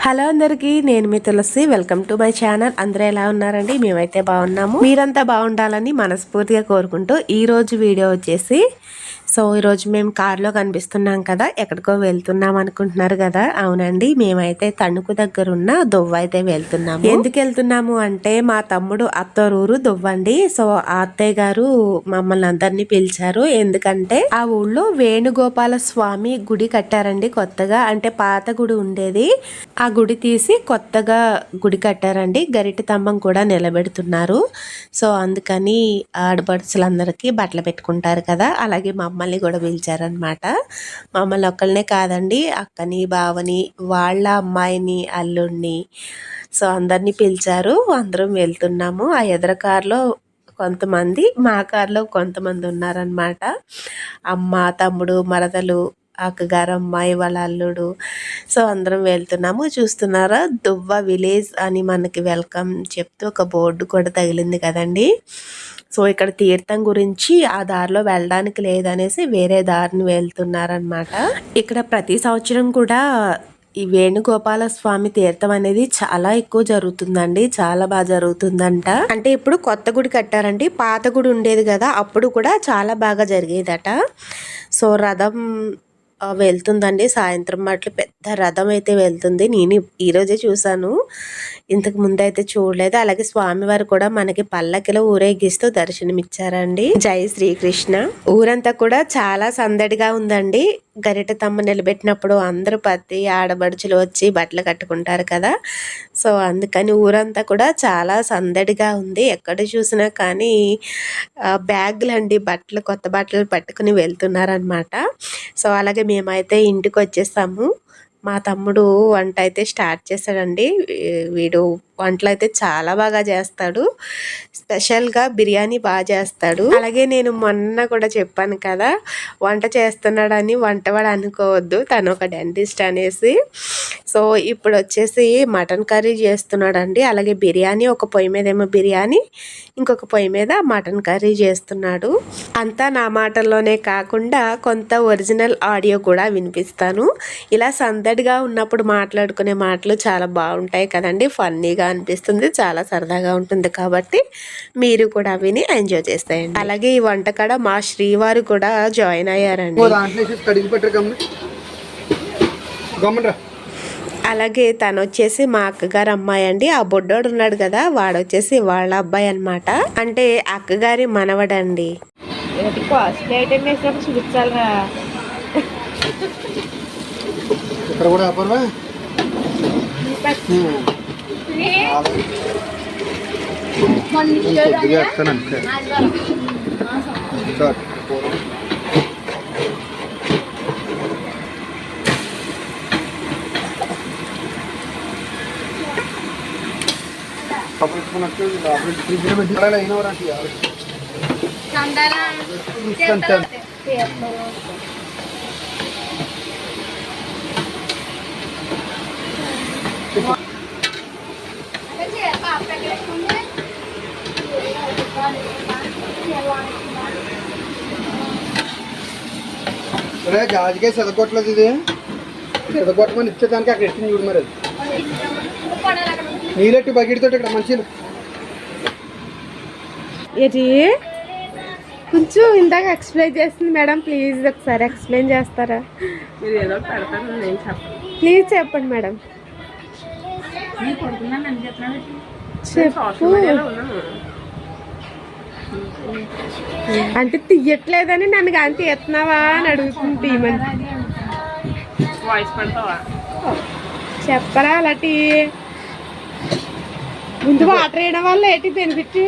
Hello అందరికీ నేను మీ Tulasi. Welcome to my channel అందరూ ఎలా ఉన్నారండి? మేమైతే బాగున్నాము. మీరంతా బాగుండాలని మనస్ఫూర్తిగా కోరుకుంటూ ఈ రోజు వీడియో వచ్చేసి సో ఈరోజు మేము కారులో కనిపిస్తున్నాం కదా ఎక్కడికో వెళ్తున్నాం అనుకుంటున్నారు కదా. అవునండి మేమైతే తణుకు దగ్గర ఉన్న దువ్వ అయితే వెళ్తున్నాము. ఎందుకు వెళ్తున్నాము అంటే మా తమ్ముడు అత్తరూరు దువ్వండి సో ఆ అత్తయ్య గారు మమ్మల్ని అందరినీ పిలిచారు. ఎందుకంటే ఆ ఊళ్ళో వేణుగోపాల స్వామి గుడి కట్టారండి కొత్తగా. అంటే పాత గుడి ఉండేది. ఆ గుడి తీసి కొత్తగా గుడి కట్టారండి. గరిటి తంబం కూడా నిలబెడుతున్నారు. సో అందుకని ఆడపడుచులందరికీ బట్టలు పెట్టుకుంటారు కదా. అలాగే మా అమ్మ మమ్మల్ని కూడా పిలిచారనమాట మమ్మల్ని ఒక్కళ్ళనే కాదండి అక్కని బావని వాళ్ళ అమ్మాయిని అల్లుడిని సో అందరినీ పిలిచారు. అందరం వెళ్తున్నాము. ఆ ఎదుర కారులో కొంతమంది మా కారులో కొంతమంది ఉన్నారనమాట అమ్మ తమ్ముడు మరదలు అక్కగారు అమ్మాయి వాళ్ళ అల్లుడు. సో అందరం వెళ్తున్నాము. చూస్తున్నారా? దువ్వ విలేజ్ అని మనకి వెల్కమ్ చెప్తూ ఒక బోర్డు కూడా తగిలింది కదండి. సో ఇక్కడ తీర్థం గురించి ఆ దారిలో వెళ్ళడానికి లేదనేసి వేరే దారిని వెళ్తున్నారనమాట ఇక్కడ ప్రతి సంవత్సరం కూడా ఈ వేణుగోపాల స్వామి తీర్థం అనేది చాలా ఎక్కువ జరుగుతుందండి. చాలా బాగా జరుగుతుందంట. అంటే ఇప్పుడు కొత్త గుడి కట్టారండి. పాత గుడి ఉండేది కదా అప్పుడు కూడా చాలా బాగా జరిగేదట. సో రథం వెళ్తుందండి. సాయంత్రం మాటలు పెద్ద రథం అయితే వెళ్తుంది. నేను ఈరోజే చూశాను. ఇంతకు ముందు అయితే చూడలేదు. అలాగే స్వామివారు కూడా మనకి పల్లకిలో ఊరేగిస్తూ దర్శనమిచ్చారండి. జై శ్రీకృష్ణ. ఊరంతా కూడా చాలా సందడిగా ఉందండి. గరిట తమ్మ నిలబెట్టినప్పుడు అందరూ పత్తి ఆడబడుచులు వచ్చి బట్టలు కట్టుకుంటారు కదా. సో అందుకని ఊరంతా కూడా చాలా సందడిగా ఉంది. ఎక్కడ చూసినా కానీ బ్యాగులు అండి బట్టలు కొత్త బట్టలు పట్టుకుని వెళ్తున్నారనమాట సో అలాగే మేమైతే ఇంటికి వచ్చేసాము. మా తమ్ముడు వంట అయితే స్టార్ట్ చేశాడండి. వీడు వంటలు అయితే చాలా బాగా చేస్తాడు. స్పెషల్గా బిర్యానీ బాగా చేస్తాడు. అలాగే నేను మొన్న కూడా చెప్పాను కదా వంట చేస్తున్నాడని వంటవాడు అనుకోవద్దు తను ఒక డెంటిస్ట్ అనేసి. సో ఇప్పుడు వచ్చేసి మటన్ కర్రీ చేస్తున్నాడండి. అలాగే బిర్యానీ ఒక పొయ్యి మీద ఏమో బిర్యానీ ఇంకొక పొయ్యి మీద మటన్ కర్రీ చేస్తున్నాడు. అంతా నా మాటల్లోనే కాకుండా కొంత ఒరిజినల్ ఆడియో కూడా వినిపిస్తాను. ఇలా సందడిగా ఉన్నప్పుడు మాట్లాడుకునే మాటలు చాలా బాగుంటాయి కదండి ఫన్నీగా అనిపిస్తుంది. చాలా సరదాగా ఉంటుంది కాబట్టి మీరు కూడా విని ఎంజాయ్ చేస్తాయండి అలాగే ఈ వంటకాడ మా శ్రీవారు కూడా జాయిన్ అయ్యారండి. అలాగే తను వచ్చేసి మా అక్కగారు అమ్మాయి అండి. ఆ బొడ్డోడు ఉన్నాడు కదా వాడు వచ్చేసి వాళ్ళ అబ్బాయి అన్నమాట. అంటే అక్కగారి మనవడండి. ఇక్కడ కూడా కొద్దిగా వేస్తాను అంతే చాలు. కబురు ఇచ్చుకున్నట్టు లోపల ఫ్రిడ్జ్లో పెట్టి ఇక్కడ అయిన వరకు అంతే రే జాజికాయ సెదగొట్టలేదు ఇది. సెదగొట్టమని ఇచ్చేదానికి అక్కడ ఎట్టింది చూడు మరి. నీళ్ళెట్టి బకెట్తో ఇక్కడ మంచిలు ఏంటి? కొంచెం ఇందాక ఎక్స్ప్లెయిన్ చేస్తుంది మేడం ప్లీజ్ ఒకసారి ఎక్స్ప్లెయిన్ చేస్తారా? మీరు ఏదో పెడతాను నేను చెప్పను. ప్లీజ్ చెప్పండి మేడం. చెప్పు. అంటే తీయట్లేదని నన్ను కానీ తీస్తున్నావా అని అడుగుతుంది తీయమని వాయిస్ పెడతావా? చెప్పరా అలాంటి. ముందు వాటర్ వేయడం వల్ల ఏంటి బెనిఫిట్?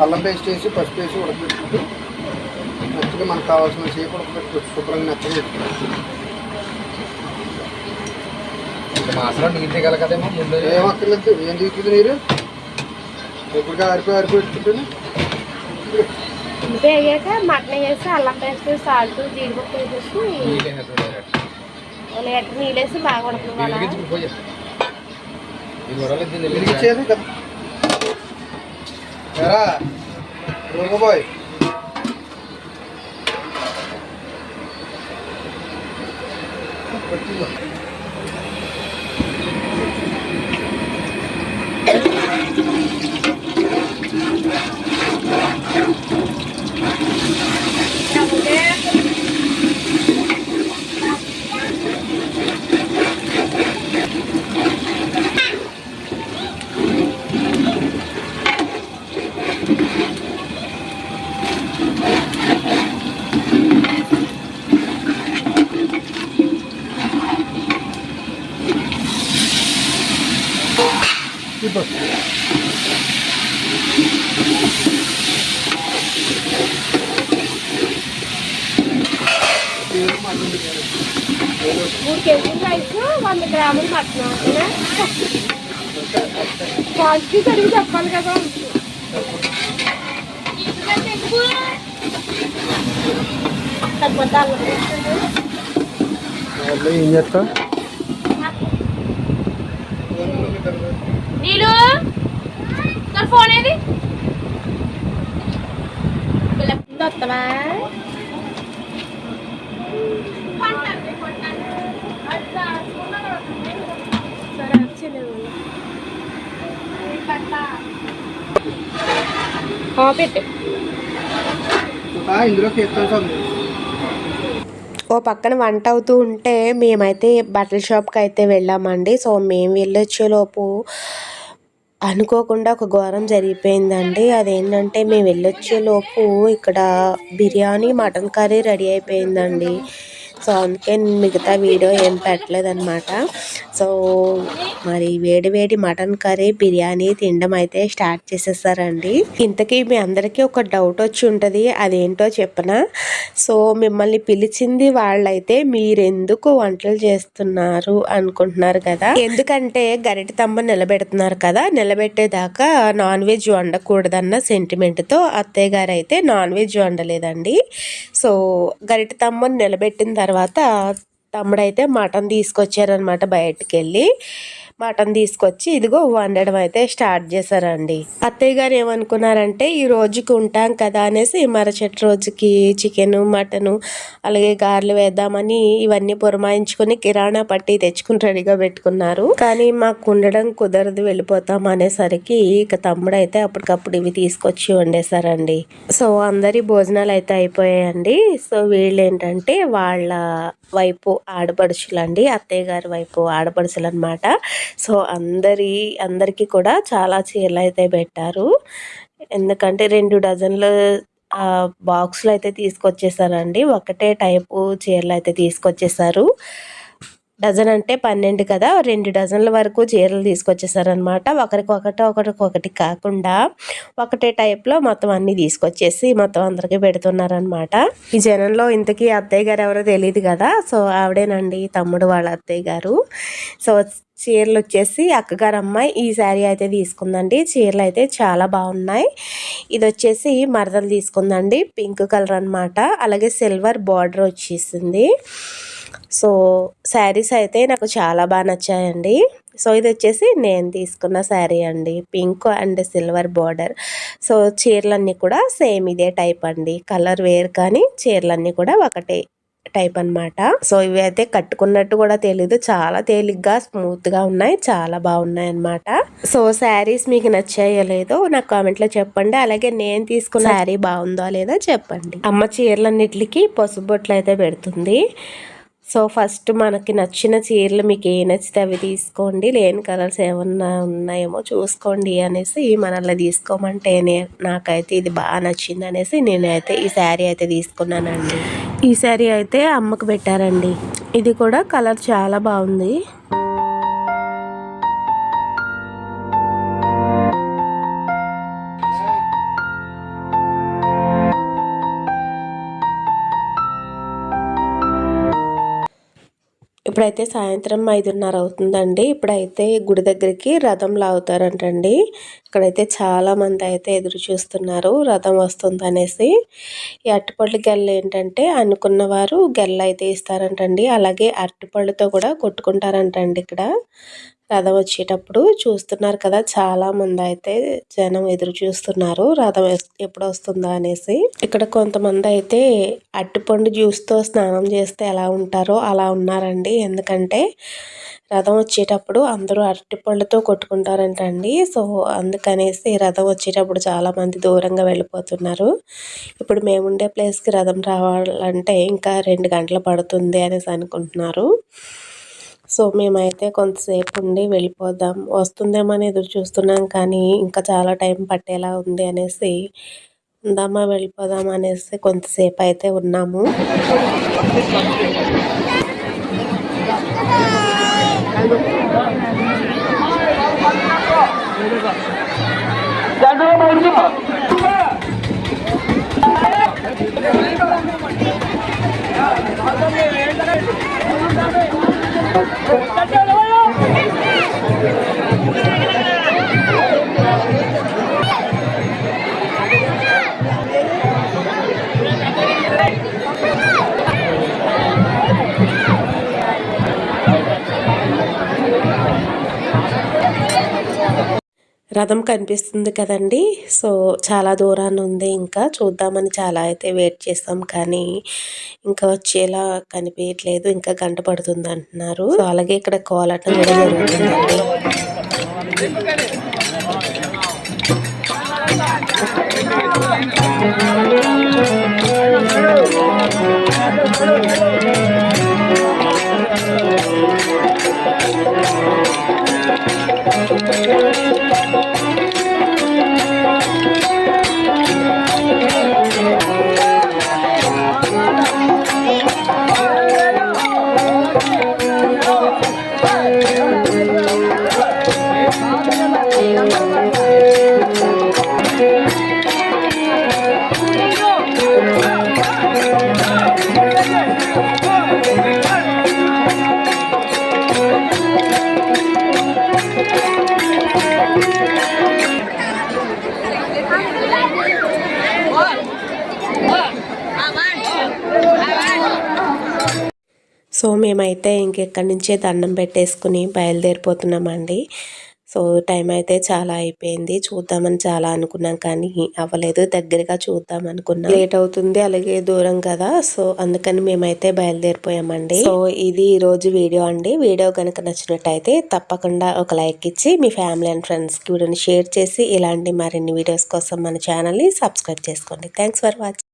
అల్లం పేస్ట్ వేసి పసుపు వేసి ఉడకబెట్టుకుంటూ మెత్తగా మనకు కావాల్సిన ఉడకబెట్టుకోవచ్చు శుభ్రంగా మెత్తగా పెట్టుకోవచ్చు మాసంలో నీరు దిగాలి కదేమో ముందు ఏం అక్కర్లేదు ఏం దిగుతుంది నీరు ఎప్పటికీ ఆరిపోయి ఆరిపోయి పెట్టుకుంటుంది వేగాక మటన్ వేసి అల్లం పేస్ట్ సాల్ట్ జీడిపప్పు వేసేసి నీళ్ళు వేసేస్తాడు డైరెక్ట్. ఒక లీటర్ నీళ్ళేసి బాగా ఉడకవాలి వెలిగించుకుని పోయి ఇప్పుడు మూడు కేజీల రైస్? వంద గ్రాములు మటన్ ఓకేనా క్వాంటిటీ సరిగ్గా చెప్పాలి కదా. సరిపోతా వాళ్ళు ఏం చేస్తా నీళ్ళు నా ఫోన్ ఏది? వస్తావా సరే వచ్చింది పెట్టు. ఇందులో చేస్తాను ఓ పక్కన వంట అవుతూ ఉంటే మేమైతే బట్టల షాప్కి అయితే వెళ్ళామండి. సో మేము వెళ్ళొచ్చేలోపు అనుకోకుండా ఒక ఘోరం జరిగిపోయిందండి. అదేంటంటే మేము వెళ్ళొచ్చేలోపు ఇక్కడ బిర్యానీ మటన్ కర్రీ రెడీ అయిపోయిందండి. సో అందుకే మిగతా వీడియో ఏం పెట్టలేదన్నమాట. సో మరి వేడి వేడి మటన్ కర్రీ బిర్యానీ తినడం అయితే స్టార్ట్ చేసేసారండి. ఇంతకీ మీ అందరికీ ఒక డౌట్ వచ్చి ఉంటుంది అదేంటో చెప్పనా? సో మిమ్మల్ని పిలిచింది వాళ్ళైతే మీరెందుకు వంటలు చేస్తున్నారు అనుకుంటున్నారు కదా? ఎందుకంటే గరిటి తమ్మ నిలబెడుతున్నారు కదా నిలబెట్టేదాకా నాన్ వెజ్ వండకూడదన్న సెంటిమెంట్తో అత్తయ్య గారు అయితే నాన్ వెజ్ వండలేదండి. సో గరిటి తమ్మని నిలబెట్టిన తర్వాత తర్వాత తమ్ముడైతే మటన్ తీసుకొచ్చారనమాట బయటికి వెళ్ళి మటన్ తీసుకొచ్చి ఇదిగో వండడం అయితే స్టార్ట్ చేశారండి. అత్తయ్య గారు ఏమనుకున్నారంటే ఈ రోజుకి ఉంటాం కదా అనేసి మరుసటి రోజుకి చికెన్ మటన్ అలాగే గారెలు వేద్దామని ఇవన్నీ పురమాయించుకొని కిరాణా పట్టి తెచ్చుకుని రెడీగా పెట్టుకున్నారు. కానీ మాకు ఉండడం కుదరదు వెళ్ళిపోతాం అనేసరికి ఇక తమ్ముడు అయితే అప్పటికప్పుడు ఇవి తీసుకొచ్చి వండేశారండి. సో అందరి భోజనాలు అయితే అయిపోయాయండి. సో వీళ్ళు ఏంటంటే వాళ్ళ వైపు ఆడపడుచులండి అత్తయ్య గారి వైపు ఆడపడుచులు అనమాట సో అందరి అందరికీ కూడా చాలా చీరలు అయితే పెట్టారు. ఎందుకంటే రెండు డజన్లు బాక్సులు అయితే తీసుకొచ్చేసారండి. ఒకటే టైపు చీరలు అయితే తీసుకొచ్చేసారు. డజన్ అంటే పన్నెండు కదా రెండు డజన్ల వరకు చీరలు తీసుకొచ్చేసారనమాట ఒకరికొకటి ఒకరికొకటి ఒకరికి ఒకటి కాకుండా ఒకటే టైప్లో మొత్తం అన్నీ తీసుకొచ్చేసి మొత్తం అందరికీ పెడుతున్నారనమాట ఈ జనంలో ఇంతకీ అత్తయ్య గారు ఎవరో తెలియదు కదా సో ఆవిడేనండి తమ్ముడు వాళ్ళ అత్తయ్య గారు. సో చీరలు వచ్చేసి అక్కగారు అమ్మాయి ఈ శారీ అయితే తీసుకుందండి. చీరలు అయితే చాలా బాగున్నాయి. ఇది వచ్చేసి మరదలు తీసుకుందండి. పింక్ కలర్ అన్నమాట. అలాగే సిల్వర్ బార్డర్ వచ్చేసింది. సో శారీస్ అయితే నాకు చాలా బాగా నచ్చాయండి. సో ఇది వచ్చేసి నేను తీసుకున్న శారీ అండి. Pink and silver border. So చీరలన్నీ కూడా సేమ్ ఇదే టైప్ అండి. కలర్ వేరు కానీ చీరలన్నీ కూడా ఒకటే. టైప్ అనమాట సో ఇవి అయితే కట్టుకున్నట్టు కూడా తెలీదు. చాలా తేలిగ్గా స్మూత్గా ఉన్నాయి. చాలా బాగున్నాయి అన్నమాట. సో శారీస్ మీకు నచ్చాయో లేదో నాకు కామెంట్లో చెప్పండి. అలాగే నేను తీసుకున్న శారీ బాగుందో లేదో చెప్పండి. అమ్మ చీరలన్నిటికి పసుపు బొట్లు అయితే పెడుతుంది. సో ఫస్ట్ మనకి నచ్చిన చీరలు మీకు ఏ నచ్చితే అవి తీసుకోండి. లేని కలర్స్ ఏమన్నా ఉన్నాయేమో చూసుకోండి అనేసి మనల్ని తీసుకోమంటే నాకైతే ఇది బాగా నచ్చింది అనేసి నేనైతే ఈ శారీ అయితే తీసుకున్నానండి. ఈ శారీ అయితే అమ్మకు పెట్టారండి. ఇది కూడా కలర్ చాలా బాగుంది. ఇప్పుడైతే సాయంత్రం ఐదున్నర అవుతుందండి. ఇప్పుడైతే గుడి దగ్గరికి రథం లాగుతారంటండి. ఇక్కడైతే చాలా మంది అయితే ఎదురు చూస్తున్నారు రథం వస్తుంది అనేసి ఈ అరటిపళ్ళు గెల్ల ఏంటంటే అనుకున్న వారు గెల్ల అయితే ఇస్తారంటండి. అలాగే అరటిపళ్ళతో కూడా కొట్టుకుంటారంటండి ఇక్కడ. రథం వచ్చేటప్పుడు చూస్తున్నారు కదా చాలా మంది అయితే జనం ఎదురు చూస్తున్నారు. రథం ఎప్పుడు వస్తుందా అనేసి. ఇక్కడ కొంతమంది అయితే అరటిపండు జ్యూస్తో స్నానం చేస్తే ఎలా ఉంటారో అలా ఉన్నారండి. ఎందుకంటే రథం వచ్చేటప్పుడు అందరూ అరటిపళ్ళతో కొట్టుకుంటారంటండి సో అందుకనేసి రథం వచ్చేటప్పుడు చాలామంది దూరంగా వెళ్ళిపోతున్నారు. ఇప్పుడు మేముండే ప్లేస్కి రథం రావాలంటే ఇంకా రెండు గంటలు పడుతుంది అనేసి అనుకుంటున్నారు. సో మేమైతే కొంతసేపు ఉండి వెళ్ళిపోదాం. వస్తుందేమో అని ఎదురు చూస్తున్నాం కానీ ఇంకా చాలా టైం పట్టేలా ఉంది అనేసి ఉందామా వెళ్ళిపోదాం అనేసి కొంతసేపు అయితే ఉన్నాము రథం కనిపిస్తుంది కదండి. సో చాలా దూరాన్ని ఉంది. ఇంకా చూద్దామని చాలా అయితే వెయిట్ చేస్తాం. కానీ ఇంకా వచ్చేలా కనిపించట్లేదు ఇంకా గంట పడుతుంది అంటున్నారు. సో అలాగే ఇక్కడ కోలాటం కూడా జరుగుతుందండి. సో మేమైతే ఇంకెక్కడి నుంచే దండం పెట్టేసుకుని బయలుదేరిపోతున్నామండి. సో టైం అయితే చాలా అయిపోయింది. చూద్దామని చాలా అనుకున్నాం కానీ అవ్వలేదు. దగ్గరగా చూద్దాం అనుకున్నాం. లేట్ అవుతుంది అలాగే దూరం కదా. సో అందుకని మేమైతే బయలుదేరిపోయామండి. సో ఇది ఈ రోజు వీడియో అండి. వీడియో కనుక నచ్చినట్టయితే తప్పకుండా ఒక లైక్ ఇచ్చి మీ ఫ్యామిలీ అండ్ ఫ్రెండ్స్కి వీడియోని షేర్ చేసి ఇలాంటి మరిన్ని వీడియోస్ కోసం మన ఛానల్ని సబ్స్క్రైబ్ చేసుకోండి. Thanks for watching